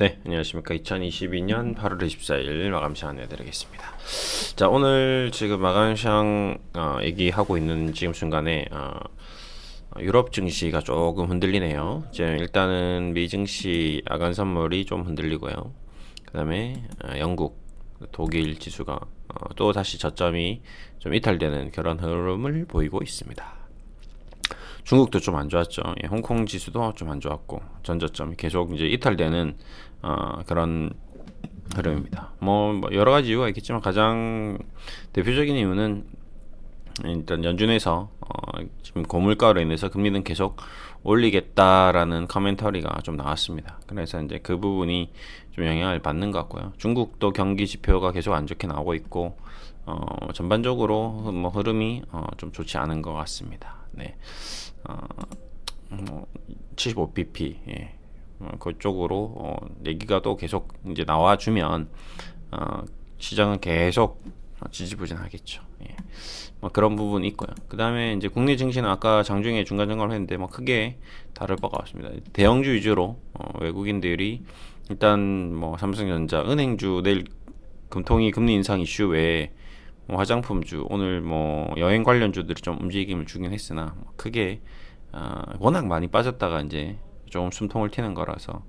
네, 안녕하십니까. 2022년 8월 24일 마감 시간 내드리겠습니다. 자, 오늘 지금 마감 시장 어, 얘기하고 있는 지금 순간에 어, 유럽 증시가 조금 흔들리네요. 이제 일단은 미 증시 야간 선물이 좀 흔들리고요. 그다음에 어, 영국, 독일 지수가 어, 또 다시 저점이 좀 이탈되는 그런 흐름을 보이고 있습니다. 중국도 좀 안 좋았죠. 예, 홍콩 지수도 좀 안 좋았고 전저점이 계속 이제 이탈되는 어, 그런 흐름입니다. 뭐, 뭐 여러 가지 이유가 있겠지만 가장 대표적인 이유는 일단 연준에서 어, 지금 고물가로 인해서 금리는 계속 올리겠다라는 커멘터리가 좀 나왔습니다. 그래서 이제 그 부분이 좀 영향을 받는 것 같고요. 중국도 경기 지표가 계속 안 좋게 나오고 있고 어, 전반적으로 뭐 흐름이 어, 좀 좋지 않은 것 같습니다. 네. 어, 뭐 75bp 예. 어, 그쪽으로 어, 얘기가 또 계속 이제 나와주면 어, 시장은 계속 지지부진하겠죠. 예. 뭐 그런 부분이 있고요. 그 다음에 이제 국내 증시는 아까 장중에 중간 점검을 했는데 뭐 크게 다를 바가 없습니다. 대형주 위주로 어, 외국인들이 일단 뭐 삼성전자, 은행주 내일 금통위 금리 인상 이슈 외에 뭐 화장품주 오늘 뭐 여행 관련주들이 좀 움직임을 주긴 했으나 뭐 크게 어, 워낙 많이 빠졌다가 이제 좀 숨통을 튀는 거라서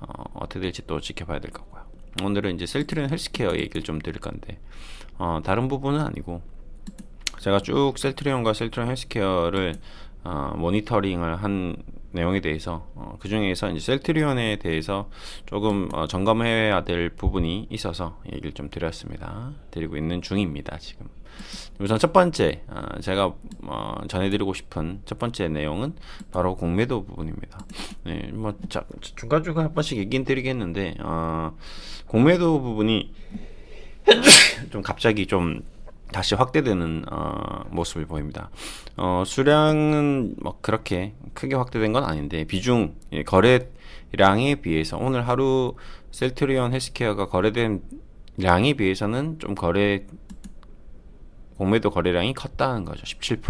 어, 어떻게 될지 또 지켜봐야 될 거고요. 오늘은 이제 셀트리온 헬스케어 얘기를 좀 드릴 건데 어, 다른 부분은 아니고 제가 쭉 셀트리온과 셀트리온 헬스케어를 어, 모니터링을 한 내용에 대해서 어, 그 중에서 이제 셀트리온에 대해서 조금 어, 점검해야 될 부분이 있어서 얘기를 좀 드렸습니다. 드리고 있는 중입니다. 지금 우선 첫 번째 어, 제가 어, 전해드리고 싶은 첫 번째 내용은 바로 공매도 부분입니다. 네, 뭐 자, 중간 중간 한 번씩 얘기는 드리겠는데 어, 공매도 부분이 좀 갑자기 좀 다시 확대되는 어, 모습을 보입니다. 어, 수량은 뭐 그렇게 크게 확대된 건 아닌데 비중 예, 거래량에 비해서 오늘 하루 셀트리온 헬스케어가 거래된 량에 비해서는 좀 거래 공매도 거래량이 컸다는 거죠. 17%,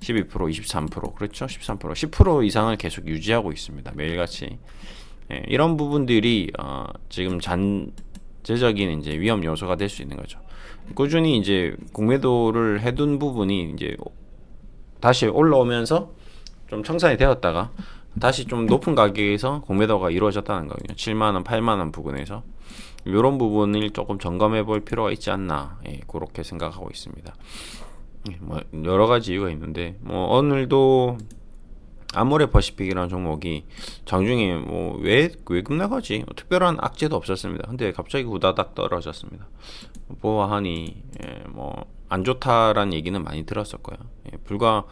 12%, 23% 그렇죠? 13% 10% 이상을 계속 유지하고 있습니다. 매일같이 예, 이런 부분들이 어, 지금 잔 재적인 이제 위험 요소가 될 수 있는 거죠. 꾸준히 이제 공매도를 해둔 부분이 이제 다시 올라오면서 좀 청산이 되었다가 다시 좀 높은 가격에서 공매도가 이루어졌다는 거거든요. 7만 원, 8만 원 부근에서 이런 부분을 조금 점검해 볼 필요가 있지 않나 예, 그렇게 생각하고 있습니다. 예, 뭐 여러 가지 이유가 있는데 뭐 오늘도 아모레 퍼시픽이라는 종목이 장중에 뭐왜왜 급락하지 특별한 악재도 없었습니다. 근데 갑자기 후다닥 떨어졌습니다. 보아하니 예, 뭐안 좋다라는 얘기는 많이 들었었고요. 예, 불과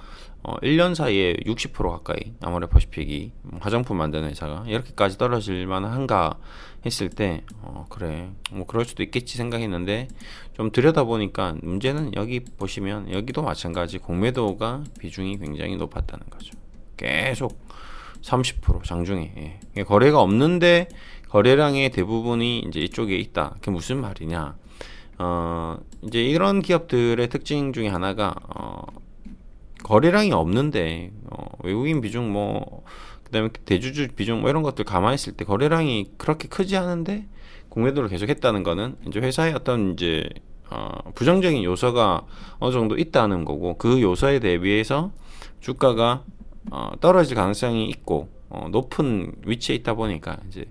어, 1년 사이에 60% 가까이 아모레 퍼시픽이 화장품 만드는 회사가 이렇게까지 떨어질 만한가 했을 때 어, 그래 뭐 그럴 수도 있겠지 생각했는데 좀 들여다보니까 문제는 여기 보시면 여기도 마찬가지 공매도가 비중이 굉장히 높았다는 거죠. 계속 30% 장중에 예. 거래가 없는데 거래량의 대부분이 이제 이쪽에 있다. 그게 무슨 말이냐? 어, 이제 이런 기업들의 특징 중에 하나가 어, 거래량이 없는데 어, 외국인 비중 뭐 그다음에 대주주 비중 뭐 이런 것들 감안했을 때 거래량이 그렇게 크지 않은데 공매도를 계속했다는 거는 이제 회사의 어떤 이제 어, 부정적인 요소가 어느 정도 있다는 거고 그 요소에 대비해서 주가가 어, 떨어질 가능성이 있고 어, 높은 위치에 있다 보니까 이제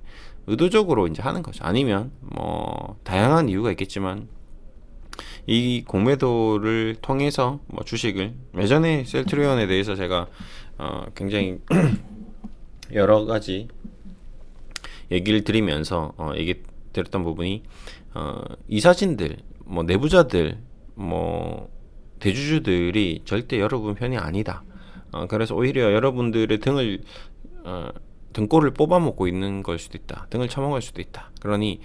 의도적으로 이제 하는 거죠. 아니면 뭐 다양한 이유가 있겠지만 이 공매도를 통해서 뭐 주식을 예전에 셀트리온에 대해서 제가 어, 굉장히 여러 가지 얘기를 드리면서 어, 얘기 드렸던 부분이 어, 이사진들 뭐 내부자들 뭐 대주주들이 절대 여러분 편이 아니다. 어, 그래서 오히려 여러분들의 등을 어, 등골을 뽑아먹고 있는 걸 수도 있다. 등을 쳐먹을 수도 있다. 그러니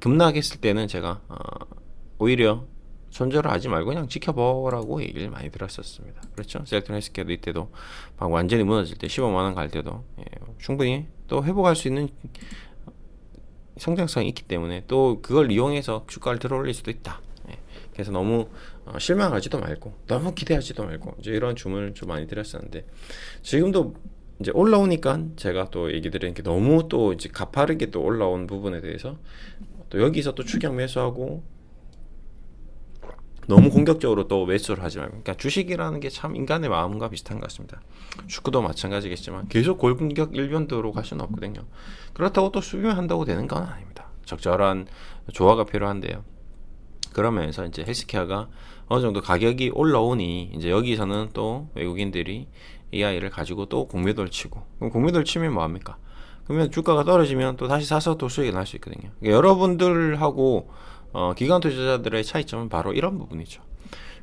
급락했을 때는 제가 어, 오히려 손절을 하지 말고 그냥 지켜보라고 얘기를 많이 들었었습니다. 그렇죠? 셀트론 헬스케어도 이때도 막 완전히 무너질 때 15만 원 갈 때도 예, 충분히 또 회복할 수 있는 성장성이 있기 때문에 또 그걸 이용해서 주가를 들어올릴 수도 있다. 그래서 너무 어, 실망하지도 말고 너무 기대하지도 말고 이제 이런 주문을 좀 많이 드렸었는데 지금도 이제 올라오니까 제가 또 얘기 드리는 게 너무 또 이제 가파르게 또 올라온 부분에 대해서 또 여기서 또 추격 매수하고 너무 공격적으로 또 매수를 하지 말고 그러니까 주식이라는 게 참 인간의 마음과 비슷한 것 같습니다. 축구도 마찬가지겠지만 계속 골공격 일변도로 갈 수는 없거든요. 그렇다고 또 수비만 한다고 되는 건 아닙니다. 적절한 조화가 필요한데요. 그러면서 이제 헬스케어가 어느 정도 가격이 올라오니 이제 여기서는 또 외국인들이 이 아이를 가지고 또 공매도를 치고 그럼 공매도를 치면 뭐합니까? 그러면 주가가 떨어지면 또 다시 사서 또 수익이 날 수 있거든요. 그러니까 여러분들하고 어, 기관 투자자들의 차이점은 바로 이런 부분이죠.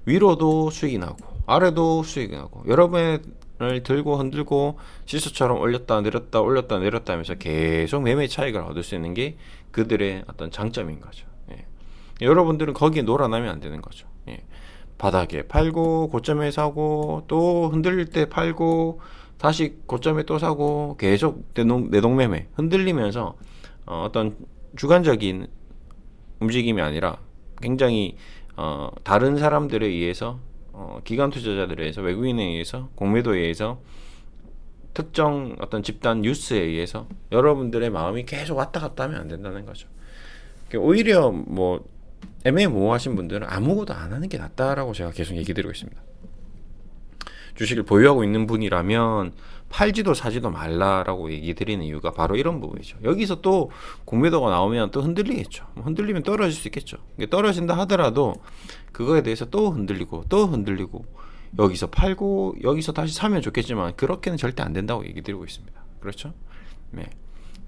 위로도 수익이 나고 아래도 수익이 나고 여러분을 들고 흔들고 시수처럼 올렸다 내렸다 올렸다 내렸다 하면서 계속 매매 차익을 얻을 수 있는 게 그들의 어떤 장점인 거죠. 예. 여러분들은 거기에 놀아나면 안 되는 거죠. 예. 바닥에 팔고 고점에 사고 또 흔들릴 때 팔고 다시 고점에 또 사고 계속 내동, 내동매매 흔들리면서 어, 어떤 주관적인 움직임이 아니라 굉장히 어, 다른 사람들에 의해서 어, 기관 투자자들에 의해서 외국인에 의해서 공매도에 의해서 특정 어떤 집단 뉴스에 의해서 여러분들의 마음이 계속 왔다 갔다 하면 안 된다는 거죠. 그러니까 오히려 뭐 애매모호하신 분들은 아무것도 안 하는 게 낫다라고 제가 계속 얘기 드리고 있습니다. 주식을 보유하고 있는 분이라면 팔지도 사지도 말라라고 얘기 드리는 이유가 바로 이런 부분이죠. 여기서 또 공매도가 나오면 또 흔들리겠죠. 뭐 흔들리면 떨어질 수 있겠죠. 떨어진다 하더라도 그거에 대해서 또 흔들리고 또 흔들리고 여기서 팔고 여기서 다시 사면 좋겠지만 그렇게는 절대 안 된다고 얘기 드리고 있습니다. 그렇죠? 네.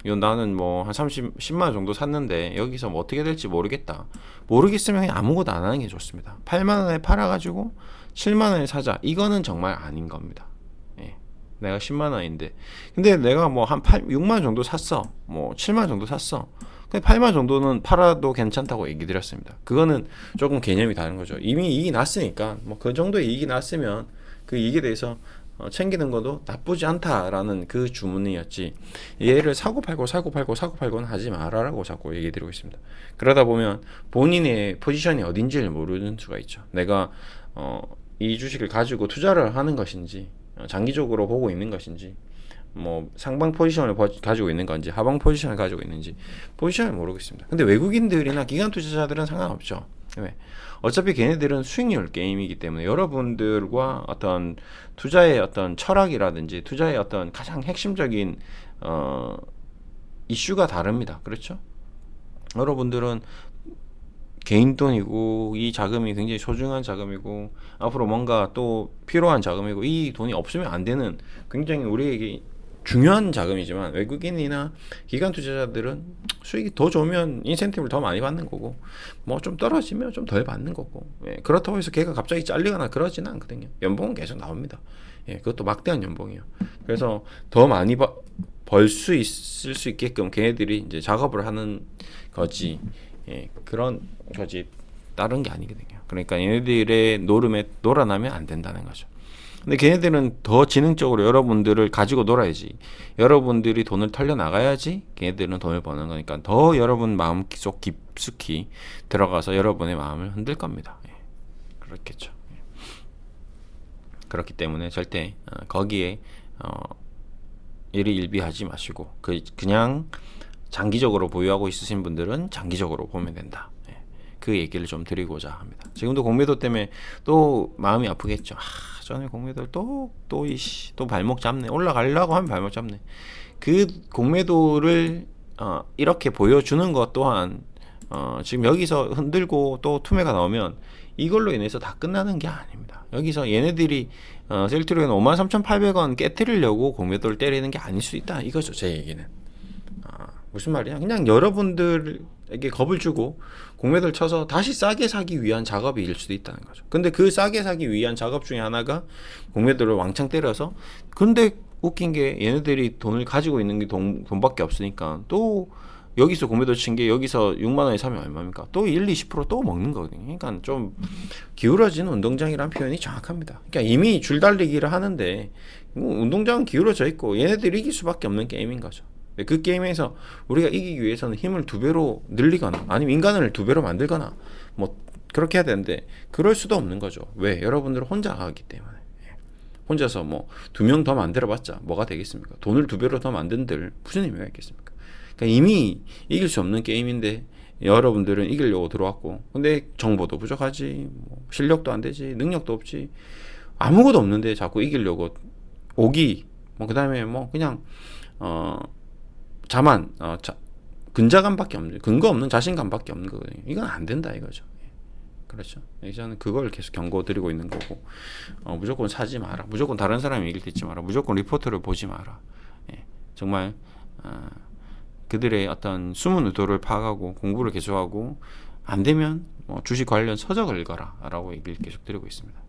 이건 나는 뭐 한 30, 10만 원 정도 샀는데 여기서 뭐 어떻게 될지 모르겠다. 모르겠으면 아무것도 안 하는 게 좋습니다. 8만 원에 팔아가지고 7만 원에 사자. 이거는 정말 아닌 겁니다. 예. 내가 10만 원인데. 근데 내가 뭐 한 8, 6만 원 정도 샀어. 뭐 7만 원 정도 샀어. 근데 8만 원 정도는 팔아도 괜찮다고 얘기 드렸습니다. 그거는 조금 개념이 다른 거죠. 이미 이익이 났으니까 뭐 그 정도의 이익이 났으면 그 이익에 대해서 어, 챙기는 것도 나쁘지 않다라는 그 주문이었지 얘를 사고 팔고 사고 팔고 사고 팔고는 하지 마라라고 자꾸 얘기 드리고 있습니다. 그러다 보면 본인의 포지션이 어딘지를 모르는 수가 있죠. 내가 어, 이 주식을 가지고 투자를 하는 것인지 어, 장기적으로 보고 있는 것인지 뭐 상방 포지션을 버, 가지고 있는 건지 하방 포지션을 가지고 있는지 포지션을 모르겠습니다. 근데 외국인들이나 기관 투자자들은 상관없죠. 왜? 어차피 걔네들은 수익률 게임이기 때문에 여러분들과 어떤 투자의 어떤 철학이라든지 투자의 어떤 가장 핵심적인 어 이슈가 다릅니다. 그렇죠? 여러분들은 개인 돈이고 이 자금이 굉장히 소중한 자금이고 앞으로 뭔가 또 필요한 자금이고 이 돈이 없으면 안 되는 굉장히 우리에게 중요한 자금이지만 외국인이나 기관 투자자들은 수익이 더 좋으면 인센티브를 더 많이 받는 거고 뭐 좀 떨어지면 좀 덜 받는 거고 예, 그렇다고 해서 걔가 갑자기 잘리거나 그러지는 않거든요. 연봉은 계속 나옵니다. 예, 그것도 막대한 연봉이에요. 그래서 더 많이 벌 수 있을 수 있게끔 걔네들이 이제 작업을 하는 거지 예, 그런 거지 다른 게 아니거든요. 그러니까 얘네들의 노름에 놀아나면 안 된다는 거죠 근데 걔네들은 더 지능적으로 여러분들을 가지고 놀아야지. 여러분들이 돈을 털려 나가야지 걔네들은 돈을 버는 거니까 더 여러분 마음 속 깊숙이 들어가서 여러분의 마음을 흔들 겁니다. 예. 그렇겠죠. 예. 그렇기 때문에 절대 어, 거기에 어, 일희일비하지 마시고 그 그냥 장기적으로 보유하고 있으신 분들은 장기적으로 보면 된다. 예. 그 얘기를 좀 드리고자 합니다. 지금도 공매도 때문에 또 마음이 아프겠죠. 아, 전에 공매도를 또또 이씨 또 발목 잡네 올라가려고 하면 발목 잡네 그 공매도를 어, 이렇게 보여주는 것 또한 어, 지금 여기서 흔들고 또 투매가 나오면 이걸로 인해서 다 끝나는 게 아닙니다. 여기서 얘네들이 어, 셀트리온 53,800원 깨뜨리려고 공매도를 때리는 게 아닐 수 있다. 이거죠, 제 얘기는. 아, 무슨 말이야? 그냥 여러분들 에게 겁을 주고 공매도를 쳐서 다시 싸게 사기 위한 작업일 수도 있다는 거죠. 근데 그 싸게 사기 위한 작업 중에 하나가 공매도를 왕창 때려서 근데 웃긴 게 얘네들이 돈을 가지고 있는 게 돈, 돈밖에 없으니까 또 여기서 공매도 친 게 여기서 6만 원에 사면 얼마입니까? 또 1, 20%또 먹는 거거든요. 그러니까 좀 기울어진 운동장이란 표현이 정확합니다. 그러니까 이미 줄달리기를 하는데 뭐 운동장은 기울어져 있고 얘네들이 이길 수밖에 없는 게임인 거죠. 그 게임에서 우리가 이기기 위해서는 힘을 두 배로 늘리거나 아니면 인간을 두 배로 만들거나 뭐 그렇게 해야 되는데 그럴 수도 없는 거죠. 왜? 여러분들 혼자 하기 때문에. 예. 혼자서 뭐 두 명 더 만들어봤자 뭐가 되겠습니까? 돈을 두 배로 더 만든들 무슨 의미가 있겠습니까? 그러니까 이미 이길 수 없는 게임인데 여러분들은 이기려고 들어왔고 근데 정보도 부족하지 뭐 실력도 안 되지 능력도 없지 아무것도 없는데 자꾸 이기려고 오기 뭐 그다음에 뭐 그냥 어 자만 어 자, 근자감밖에 없는 근거 없는 자신감밖에 없는 거거든요. 이건 안 된다 이거죠. 예. 그렇죠. 예, 저는 그걸 계속 경고드리고 있는 거고 어, 무조건 사지 마라. 무조건 다른 사람이 얘기를 듣지 마라. 무조건 리포트를 보지 마라. 예. 정말 어, 그들의 어떤 숨은 의도를 파악하고 공부를 계속하고 안 되면 뭐 주식 관련 서적을 읽어라라고 얘기를 계속 드리고 있습니다.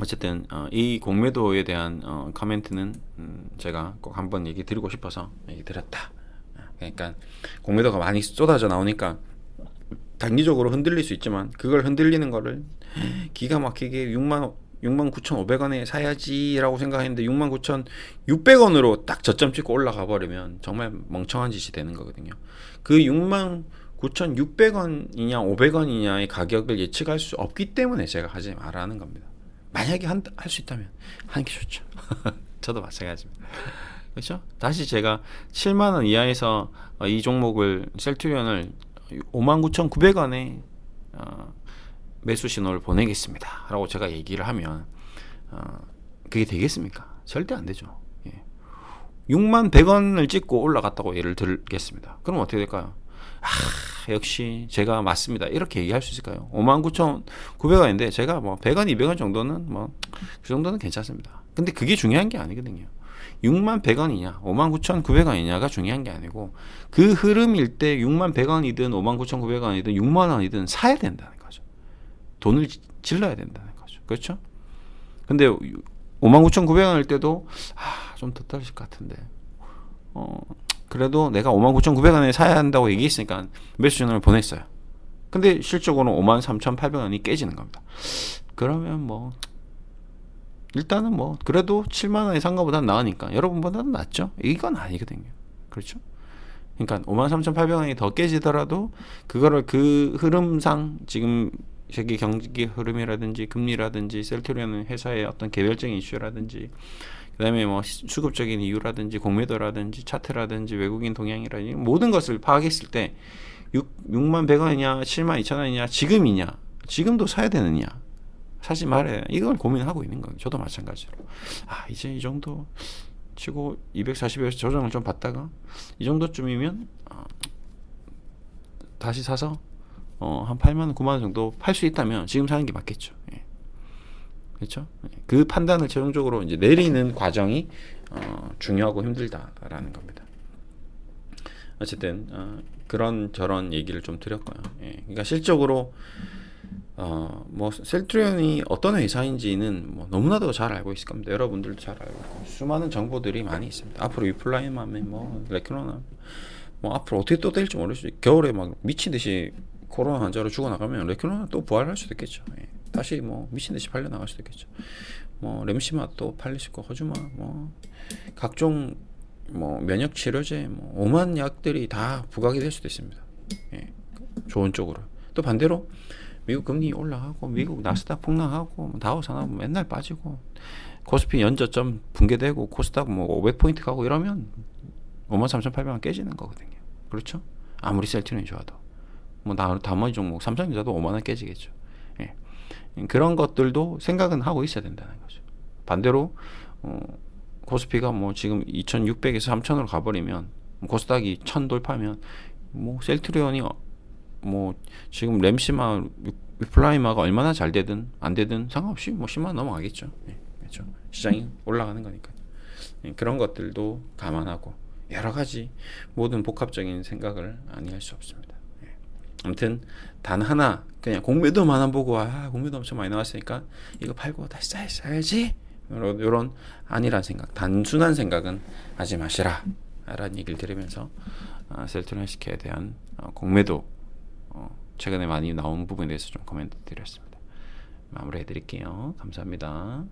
어쨌든 어, 이 공매도에 대한 어, 코멘트는 음, 제가 꼭 한번 얘기 드리고 싶어서 얘기 드렸다. 그러니까 공매도가 많이 쏟아져 나오니까 단기적으로 흔들릴 수 있지만 그걸 흔들리는 거를 기가 막히게 6만 6만 9,500원에 사야지라고 생각했는데 6만 9,600원으로 딱 저점 찍고 올라가 버리면 정말 멍청한 짓이 되는 거거든요. 그 6만 9,600원이냐 500원이냐의 가격을 예측할 수 없기 때문에 제가 하지 말라는 겁니다. 만약에 할 수 있다면 하는 게 좋죠. 저도 마찬가지입니다. 그렇죠? 다시 제가 7만 원 이하에서 어, 이 종목을 셀트리온을 59,900원에 어, 매수 신호를 보내겠습니다.라고 제가 얘기를 하면 어, 그게 되겠습니까? 절대 안 되죠. 예. 6만 100원을 찍고 올라갔다고 예를 들겠습니다. 그럼 어떻게 될까요? 아, 역시 제가 맞습니다. 이렇게 얘기할 수 있을까요? 59,900원인데 제가 뭐 100원, 200원 정도는 뭐 그 정도는 괜찮습니다. 근데 그게 중요한 게 아니거든요. 6만 100원이냐, 5만 9,900원이냐가 중요한 게 아니고 그 흐름일 때 6만 100원이든 5만 9,900원이든 6만 원이든 사야 된다는 거죠. 돈을 질러야 된다는 거죠. 그렇죠? 근데 5만 9,900원일 때도 아, 좀더 떨어질 것 같은데. 어, 그래도 내가 5만 9,900원에 사야 한다고 얘기했으니까 매수 전화를 보냈어요. 근데 실적으로 5만 3,800원이 깨지는 겁니다. 그러면 뭐 일단은 뭐 그래도 7만 원의 상가보다는 나으니까 여러분보다는 낫죠. 이건 아니거든요. 그렇죠? 그러니까 5만 3,800원이 더 깨지더라도 그거를 그 흐름상 지금 세계 경기 흐름이라든지 금리라든지 셀트리온 회사의 어떤 개별적인 이슈라든지 그다음에 뭐 수급적인 이유라든지 공매도라든지 차트라든지 외국인 동향이라든지 모든 것을 파악했을 때 6, 6만 100원이냐 7만 2천 원이냐 지금이냐 지금도 사야 되느냐 사실 말해 이걸 고민하고 있는 거예요. 저도 마찬가지로 아 이제 이 정도 치고 240에서 조정을 좀 받다가 이 정도쯤이면 어, 다시 사서 어, 한 8만 원, 9만 원 정도 팔 수 있다면 지금 사는 게 맞겠죠. 예. 그렇죠? 그 판단을 최종적으로 이제 내리는 과정이 어, 중요하고 힘들다라는 겁니다. 어쨌든 어, 그런 저런 얘기를 좀 드렸고요. 예. 그러니까 실적으로 어, 뭐 셀트리온이 어떤 회사인지는 뭐 너무나도 잘 알고 있을 겁니다. 여러분들도 잘 알고 있고 수많은 정보들이 많이 있습니다. 앞으로 위플라이맘에 뭐 레크로나 뭐 앞으로 어떻게 또 될지 모르죠. 겨울에 막 미친 듯이 코로나 환자로 죽어나가면 레크로나 또 부활할 수도 있겠죠. 예. 다시 뭐 미친 듯이 팔려 나갈 수도 있겠죠. 뭐 렘시마 또 있고 허주마 뭐 각종 뭐 면역 치료제 뭐 오만 약들이 다 부각이 될 수도 있습니다. 예. 좋은 쪽으로. 또 반대로 미국 금리 올라가고 미국 나스닥 폭락하고 뭐 다우 산업 맨날 빠지고 코스피 연저점 붕괴되고 코스닥 뭐 500포인트 가고 이러면 53,800원 깨지는 거거든요. 그렇죠? 아무리 셀트리온이 좋아도 뭐 나, 나머지 종목 삼성전자도 5만 원 깨지겠죠. 예. 그런 것들도 생각은 하고 있어야 된다는 거죠. 반대로 어, 코스피가 뭐 지금 2,600에서 3,000으로 가버리면 코스닥이 1,000 돌파하면 뭐 셀트리온이 뭐 지금 램시마 위플라이마가 얼마나 잘 되든 안 되든 상관없이 뭐 10만 원 넘어가겠죠. 예, 그렇죠. 시장이 올라가는 거니까 예, 그런 것들도 감안하고 여러 가지 모든 복합적인 생각을 아니할 수 없습니다. 예. 아무튼 단 하나 그냥 공매도만 안 보고 아 공매도 엄청 많이 나왔으니까 이거 팔고 다시 사야 사야지 이런, 이런 아니란 생각 단순한 생각은 하지 마시라 라는 얘기를 드리면서 아, 셀트론 헬스케어에 대한 어, 공매도 어, 최근에 많이 나온 부분에 대해서 좀 코멘트 드렸습니다. 마무리해 드릴게요. 감사합니다.